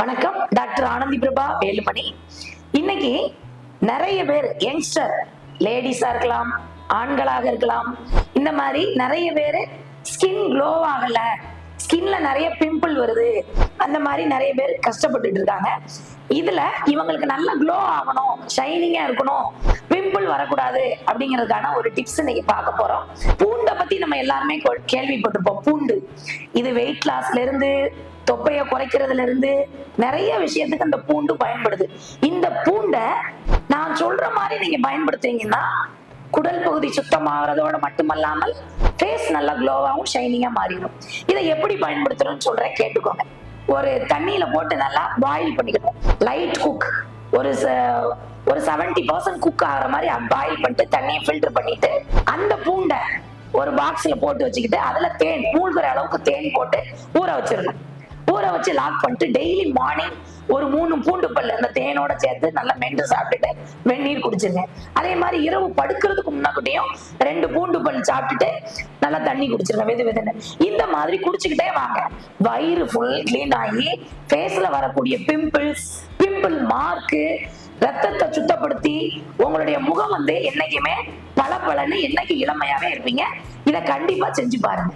வணக்கம். டாக்டர் ஆனந்தி பிரபா வேலுமணி. இன்னைக்கு நிறைய பேர் யங்ஸ்டர் லேடிஸா இருக்கலாம் ஆண்களாக இருக்கலாம் இந்த மாதிரி நிறைய பேர் ஸ்கின் க்ளோ ஆகல. ஸ்கின்ல நிறைய பிம்பிள் வருது. அந்த மாதிரி நிறைய பேர் கஷ்டப்பட்டுட்டு இருக்காங்க. இதுல இவங்களுக்கு நல்ல க்ளோ ஆகணும் ஷைனிங்கா இருக்கணும். பிம்பிள் வரக்கூடாது அப்படிங்கிறதுக்கான ஒரு டிப்ஸ் இன்னைக்கு பார்க்க போறோம். பூண்டை பத்தி நம்ம எல்லாருமே கேள்விப்பட்டிருப்போம். பூண்டு. இது வெயிட் லாஸ்ல இருந்து தொப்பையை குறைக்கிறதுல இருந்து நிறைய விஷயத்துக்கு அந்த பூண்டு பயன்படுது. இந்த பூண்டை நான் சொல்ற மாதிரி நீங்க பயன்படுத்துறீங்கன்னா குடல் பகுதி சுத்தமாகறதோட மட்டுமல்லாமல் ஃபேஸ் நல்லா க்ளோவாகவும் ஷைனிங்காக மாறிடும். இதை எப்படி பயன்படுத்துறோம்னு சொல்றேன் கேட்டுக்கோங்க. ஒரு தண்ணியில போட்டு நல்லா பாயில் பண்ணிக்கணும். லைட் குக் ஒரு ச- ஒரு செவன்டி பர்சன்ட் குக் ஆகிற மாதிரி பாயில் பண்ணிட்டு தண்ணியை ஃபில்டர் பண்ணிட்டு அந்த பூண்டை ஒரு பாக்ஸில் போட்டு வச்சுக்கிட்டு அதில் தேன் மூழ்கிற அளவுக்கு தேன் போட்டு ஊற வச்சிடணும். வச்சு லாக் பண்ணிட்டு டெய்லி மார்னிங் ஒரு மூணு பூண்டு பல்லு அந்த தேனோட சேர்த்து நல்லா மென்று சாப்பிட்டுட்டு வெந்நீர் குடிச்சிருங்க. அதே மாதிரி இரவு படுக்கிறதுக்கு முன்னாக்கிட்டையும் ரெண்டு பூண்டு பல் சாப்பிட்டுட்டு நல்லா தண்ணி குடிச்சிருங்க வெது வெதுன்னு. இந்த மாதிரி குடிச்சுக்கிட்டே வாங்க. வயிறு ஃபுல் க்ளீன் ஆகி ஃபேஸ்ல வரக்கூடிய பிம்பிள்ஸ் பிம்பிள் மார்க்கு ரத்தத்தை சுத்தப்படுத்தி உங்களுடைய முகம் வந்து என்னைக்குமே பளபளன்னு என்னைக்கு இளமையாவே இருப்பீங்க. இதை கண்டிப்பா செஞ்சு பாருங்க.